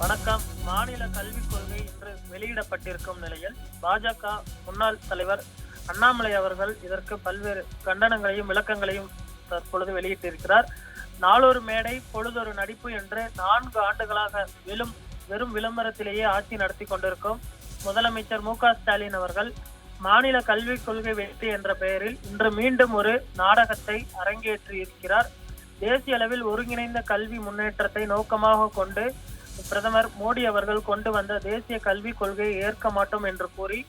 வணக்கம். மாநில கல்விக் கொள்கை இன்று வெளியிடப்பட்டிருக்கும் நிலையில் பாஜக முன்னாள் தலைவர் அண்ணாமலை அவர்கள் இதற்கு பல்வேறு கண்டனங்களையும் விளக்கங்களையும் தற்பொழுது வெளியிட்டிருக்கிறார். நாளொரு மேடை பொழுதொரு நடிப்பு என்று நான்கு ஆண்டுகளாக வெறும் வெறும் விளம்பரத்திலேயே ஆட்சி நடத்தி கொண்டிருக்கும் முதலமைச்சர் மு ஸ்டாலின் அவர்கள் மாநில கல்விக் கொள்கை வெற்றி என்ற பெயரில் இன்று மீண்டும் ஒரு நாடகத்தை அரங்கேற்றி இருக்கிறார் தேசிய அளவில் ஒருங்கிணைந்த கல்வி முன்னேற்றத்தை நோக்கமாக கொண்டு பிரதமர் மோடி அவர்கள் கொண்டு வந்த தேசிய கல்விக் கொள்கையை ஏற்க மாட்டோம் என்று கூறி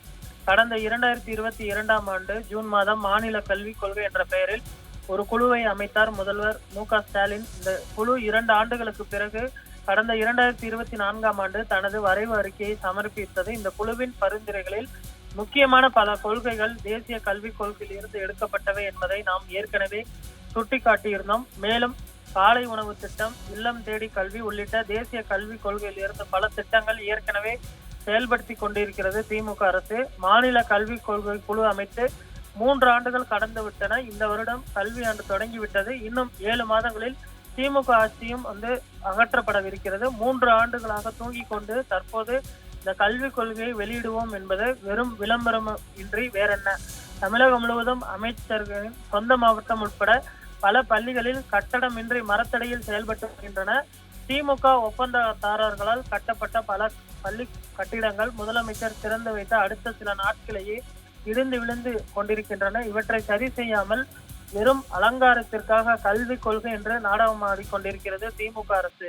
கடந்த இரண்டாயிரத்தி இருபத்தி இரண்டாம் ஆண்டு ஜூன் மாதம் மாநில கல்விக் கொள்கை என்ற பெயரில் ஒரு குழுவை அமைத்தார் முதல்வர் மு க ஸ்டாலின். இந்த குழு இரண்டு ஆண்டுகளுக்கு பிறகு கடந்த இரண்டாயிரத்தி இருபத்தி நான்காம் ஆண்டு தனது வரைவு அறிக்கையை சமர்ப்பித்தது. இந்த குழுவின் பரிந்துரைகளில் முக்கியமான பல கொள்கைகள் தேசிய கல்விக் கொள்கையில் இருந்து எடுக்கப்பட்டவை என்பதை நாம் ஏற்கனவே சுட்டிக்காட்டியிருந்தோம். மேலும் காலை உணவு திட்டம் இல்லம் தேடி கல்வி உள்ளிட்ட தேசிய கல்விக் கொள்கையில் இருந்து பல திட்டங்கள் ஏற்கனவே செயல்படுத்தி கொண்டிருக்கிறது திமுக அரசு. மாநில கல்விக் கொள்கை குழு அமைத்து மூன்று ஆண்டுகள் கடந்து விட்டன. இந்த வருடம் கல்வி ஆண்டு தொடங்கிவிட்டது. இன்னும் ஏழு மாதங்களில் திமுக ஆட்சியும் வந்து அகற்றப்படவிருக்கிறது. மூன்று ஆண்டுகளாக தூங்கிக் கொண்டு தற்போது இந்த கல்விக் கொள்கையை வெளியிடுவோம் என்பது வெறும் விளம்பரம் இன்றி வேறென்ன. தமிழகம் முழுவதும் அமைச்சர்களின் சொந்த மாவட்டம் உட்பட பல பள்ளிகளில் கட்டடமின்றி மரத்தடியில் செயல்பட்டு வருகின்றன. திமுக ஒப்பந்ததாரர்களால் கட்டப்பட்ட பல பள்ளி கட்டிடங்கள் முதலமைச்சர் திறந்து வைத்த அடுத்த சில நாட்களிலேயே இடிந்து விழுந்து கொண்டிருக்கின்றன. இவற்றை சரி செய்யாமல் வெறும் அலங்காரத்திற்காக கல்வி கொள்கை என்று நாடகமாடி கொண்டிருக்கிறது திமுக அரசு.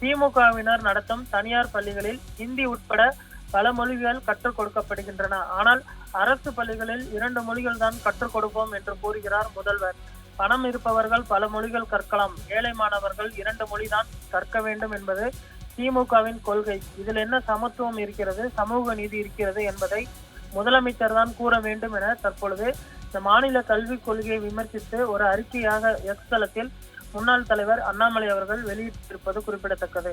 திமுகவினர் நடத்தும் தனியார் பள்ளிகளில் ஹிந்தி உட்பட பல மொழிகள் கற்றுக் கொடுக்கப்படுகின்றன. ஆனால் அரசு பள்ளிகளில் இரண்டு மொழிகள் தான் கற்றுக் கொடுப்போம் என்று கூறுகிறார் முதல்வர். பணம் இருப்பவர்கள் பல மொழிகள் கற்கலாம். ஏழை மாணவர்கள் இரண்டு மொழிதான் கற்க வேண்டும் என்பது திமுகவின் கொள்கை. இதில் என்ன சமத்துவம் இருக்கிறது சமூக நீதி இருக்கிறது என்பதை முதலமைச்சர் தான் கூற வேண்டும் என தற்பொழுது இந்த மாநில கல்விக் கொள்கையை விமர்சித்து ஒரு அறிக்கையாக எக்ஸ் தளத்தில் முன்னாள் தலைவர் அண்ணாமலை அவர்கள் வெளியிட்டிருப்பது குறிப்பிடத்தக்கது.